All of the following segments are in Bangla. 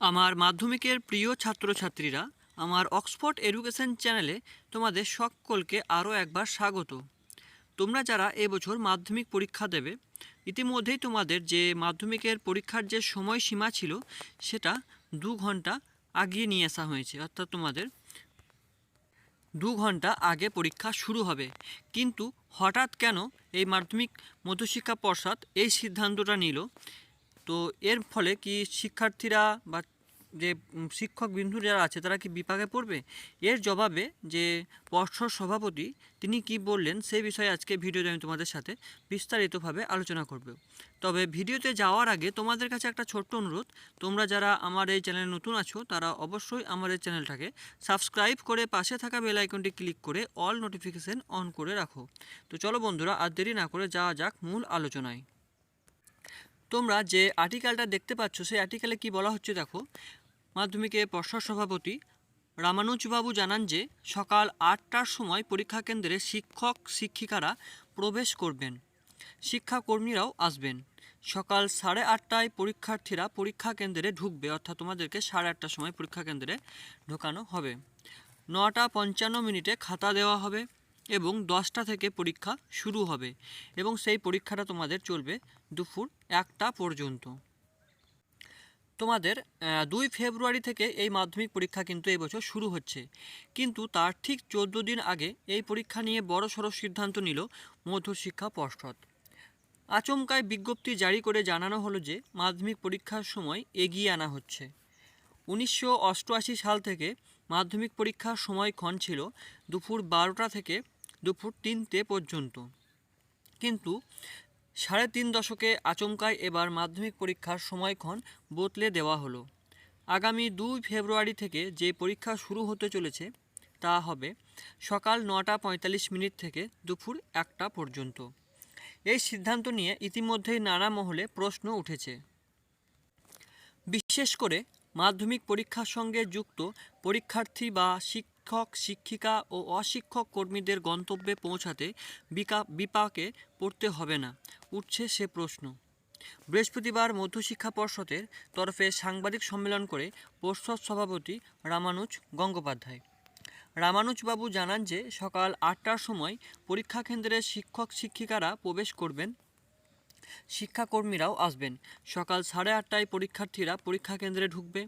আমার মাধ্যমিকের প্রিয় ছাত্রছাত্রীরা, আমার অক্সফোর্ড এডুকেশন চ্যানেলে তোমাদের সকলকে আরও একবার স্বাগত। তোমরা যারা এবছর মাধ্যমিক পরীক্ষা দেবে, ইতিমধ্যেই তোমাদের যে মাধ্যমিকের পরীক্ষার যে সময়সীমা ছিল, সেটা দু ঘণ্টা আগিয়ে নিয়ে আসা হয়েছে। অর্থাৎ তোমাদের দু ঘণ্টা আগে পরীক্ষা শুরু হবে। কিন্তু হঠাৎ কেন এই মাধ্যমিক মধ্যশিক্ষা পর্ষদ এই সিদ্ধান্তটা নিল তো এর ফলে কি শিক্ষার্থীরা বা যে শিক্ষক বিন্দু যারা আছে, তারা কি বিপাকে পড়বে? এর জবাবে যে পর্ষদ সভাপতি, তিনি কি বললেন সেই বিষয়ে আজকে ভিডিওতে আমি তোমাদের সাথে বিস্তারিতভাবে আলোচনা করব। তবে ভিডিওতে যাওয়ার আগে তোমাদের কাছে একটা ছোট্ট অনুরোধ। তোমরা যারা আমার এই চ্যানেলে নতুন আছো, তারা অবশ্যই আমার এই চ্যানেলটাকে সাবস্ক্রাইব করে পাশে থাকা বেল আইকনটি ক্লিক করে অল নোটিফিকেশন অন করে রাখো। তো চলো বন্ধুরা, আর দেরি না করে যাওয়া যাক মূল আলোচনায়। তোমরা যে আর্টিকেলটা দেখতে পাচ্ছ, সেই আর্টিকেলে কি বলা হচ্ছে দেখো? মাধ্যমিকে পর্ষদ সভাপতি রামানুজবাবু জানান যে, সকাল আটটার সময় পরীক্ষা কেন্দ্রে শিক্ষক, শিক্ষিকারা প্রবেশ করবেন। শিক্ষাকর্মীরাও আসবেন। সকাল সাড়ে আটটায় পরীক্ষার্থীরা পরীক্ষা কেন্দ্রে ঢুকবে, অর্থাৎ তোমাদেরকে সাড়ে আটটার সময় পরীক্ষা কেন্দ্রে ঢোকানো হবে। নটা পঞ্চান্ন মিনিটে খাতা দেওয়া হবে। এবং দশটা থেকে পরীক্ষা শুরু হবে এবং সেই পরীক্ষাটা তোমাদের চলবে দুপুর একটা পর্যন্ত। তোমাদের দুই ফেব্রুয়ারি থেকে এই মাধ্যমিক পরীক্ষা কিন্তু এই বছর শুরু হচ্ছে। কিন্তু তার ঠিক চোদ্দ দিন আগে এই পরীক্ষা নিয়ে বড় সড়ো সিদ্ধান্ত নিল মধ্যশিক্ষা পর্ষদ। আচমকায় বিজ্ঞপ্তি জারি করে জানানো হলো যে মাধ্যমিক পরীক্ষার সময় এগিয়ে আনা হচ্ছে। উনিশশো অষ্টআশি সাল থেকে মাধ্যমিক পরীক্ষার সময়ক্ষণ ছিল দুপুর বারোটা থেকে দুপুর তিনটে পর্যন্ত। কিন্তু সাড়ে তিন দশকে আচমকায় এবার মাধ্যমিক পরীক্ষার সময়ক্ষণ বদলে দেওয়া হলো। আগামী দুই ফেব্রুয়ারি থেকে যে পরীক্ষা শুরু হতে চলেছে, তা হবে সকাল নটা পঁয়তাল্লিশ মিনিট থেকে দুপুর একটা পর্যন্ত। এই সিদ্ধান্ত নিয়ে ইতিমধ্যেই নানা মহলে প্রশ্ন উঠেছে। বিশেষ করে মাধ্যমিক পরীক্ষার সঙ্গে যুক্ত পরীক্ষার্থী বা শিক্ষক, শিক্ষিকা ও অশিক্ষক কর্মীদের গন্তব্যে পৌঁছাতে বিকা, বিপাকে পড়তে হবে না, উঠছে সে প্রশ্ন। বৃহস্পতিবার মধ্যশিক্ষা পর্ষদের তরফে সাংবাদিক সম্মেলন করে পর্ষদ সভাপতি রামানুজ গঙ্গোপাধ্যায়। রামানুজবাবু জানান যে, সকাল আটটার সময় পরীক্ষা কেন্দ্রে শিক্ষক, শিক্ষিকারা প্রবেশ করবেন, শিক্ষাকর্মীরাও আসবেন। সকাল সাড়ে আটটায় পরীক্ষার্থীরা পরীক্ষা কেন্দ্রে ঢুকবে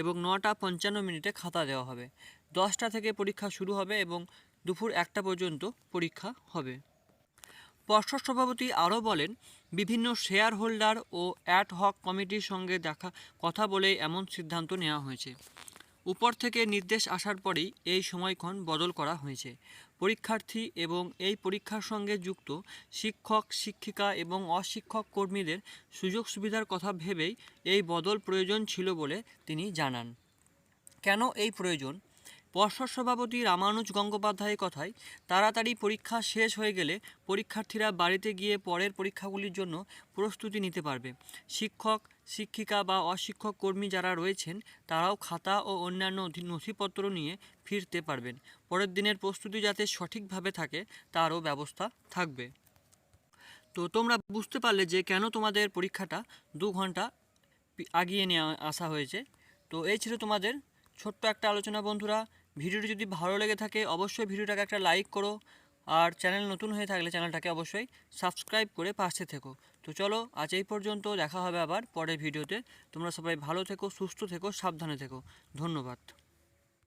এবং নটা পঞ্চান্ন মিনিটে খাতা দেওয়া হবে। দশটা থেকে পরীক্ষা শুরু হবে এবং দুপুর একটা পর্যন্ত পরীক্ষা হবে। পর্ষদ সভাপতি আরও বলেন, বিভিন্ন শেয়ার হোল্ডার ও অ্যাড হক কমিটির সঙ্গে দেখা, কথা বলে এমন সিদ্ধান্ত নেওয়া হয়েছে। উপর থেকে নির্দেশ আসার পরেই এই সময়ক্ষণ বদল করা হয়েছে। পরীক্ষার্থী এবং এই পরীক্ষার সঙ্গে যুক্ত শিক্ষক, শিক্ষিকা এবং অশিক্ষক কর্মীদের সুযোগ সুবিধার কথা ভেবেই এই বদল প্রয়োজন ছিল বলে তিনি জানান। কেন এই প্রয়োজন? পর্ষদ সভাপতি রামানুজ গঙ্গোপাধ্যায়ের কথায় তাড়াতাড়ি পরীক্ষা শেষ হয়ে গেলে পরীক্ষার্থীরা বাড়িতে গিয়ে পরের পরীক্ষাগুলির জন্য প্রস্তুতি নিতে পারবে। শিক্ষক, শিক্ষিকা বা অশিক্ষক কর্মী যারা রয়েছেন, তারাও খাতা ও অন্যান্য নথিপত্র নিয়ে ফিরতে পারবেন। পরের দিনের প্রস্তুতি যাতে সঠিকভাবে থাকে, তারও ব্যবস্থা থাকবে। তো তোমরা বুঝতে পারলে যে কেন তোমাদের পরীক্ষাটা দু ঘণ্টা আগিয়ে নিয়ে আসা হয়েছে। তো এই ছিল তোমাদের ছোট্ট একটা আলোচনা বন্ধুরা। ভিডিওটি যদি ভালো লেগে থাকে, অবশ্যই ভিডিওটাকে একটা লাইক করো। আর চ্যানেল নতুন হয়ে থাকলে চ্যানেলটাকে অবশ্যই সাবস্ক্রাইব করে পাশে থেকো। তো চলো, আজ এই পর্যন্ত, দেখা হবে আবার পরের ভিডিওতে। তোমরা সবাই ভালো থেকো, সুস্থ থেকো, সাবধানে থেকো। ধন্যবাদ।